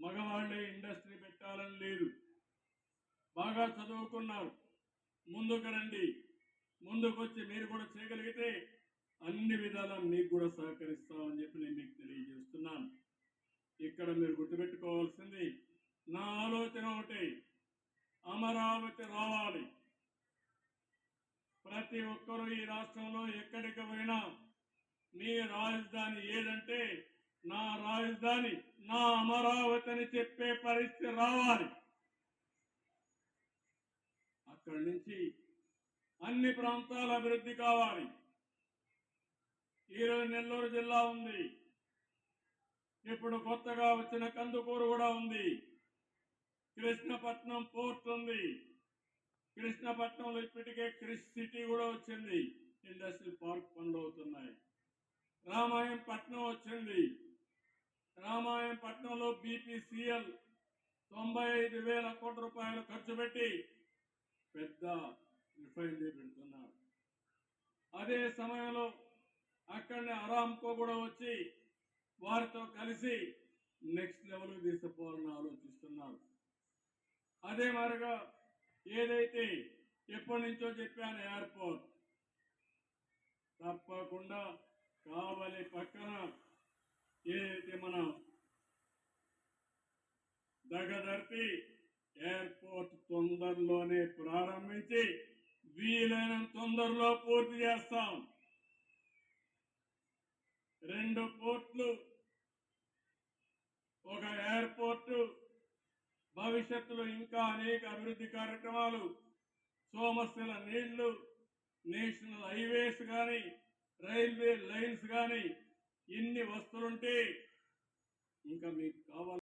మగవాళ్ళే industry పెట్టాలని లేదు బాగా చదువుకున్నారు. ముందుకు రండి. ముందుకొచ్చి మీరు కూడా చేయగలిగితే అన్ని విధాలా మీకు కూడా సహకరిస్తామని చెప్పి నేను మీకు తెలియజేస్తున్నాను. ఇక్కడ మీరు గుర్తుపెట్టుకోవాల్సింది నా ఆలోచన ఒకటి అమరావతి రావాలి. ప్రతి ఒక్కరూ ఈ రాష్ట్రంలో ఎక్కడికి పోయినా మీ రాజధాని ఏదంటే నా రాజధాని. నా అమరావతి అని చెప్పే పరిస్థితి రావాలి. అక్కడి నుంచి అన్ని ప్రాంతాల అభివృద్ధి కావాలి. ఈరోజు నెల్లూరు జిల్లా ఉంది. ఇప్పుడు కొత్తగా వచ్చిన కందుకూరు కూడా ఉంది. కృష్ణపట్నం పోర్ట్ ఉంది. కృష్ణపట్నంలో ఇప్పటికే క్రిష్ సిటీ కూడా వచ్చింది. ఇండస్ట్రియల్ పార్క్ పనులు అవుతున్నాయి. రామాయణపట్నం వచ్చింది. రామాయం పట్నంలో బీపీసీఎల్ తొంభై ఐదు వేల కోట్ల రూపాయలు ఖర్చు పెట్టి పెద్ద రిఫైనరీ పెడుతున్నాడు అదే సమయంలో అక్కడనే అరామ్కో కూడా వచ్చి వారితో కలిసి నెక్స్ట్ లెవెల్ తీసుకుపోవాలని ఆలోచిస్తున్నారు. అదే మరిగా ఏదైతే ఎప్పటి నుంచో చెప్పాను ఎయిర్పోర్ట్ తప్పకుండా కావలి పక్కన ఏదైతే మనం దగదర్పి ఎయిర్పోర్ట్ తొందరలోనే ప్రారంభించి వీలైన తొందరలో పూర్తి చేస్తాం. రెండు పోర్ట్లు ఒక ఎయిర్పోర్టు భవిష్యత్తులో ఇంకా అనేక అభివృద్ధి కార్యక్రమాలు సోమస్యల నీళ్ళు నేషనల్ హైవేస్ కానీ రైల్వే లైన్స్ కానీ ఇన్ని వస్తులుంటే ఇంకా మీకు కావాలి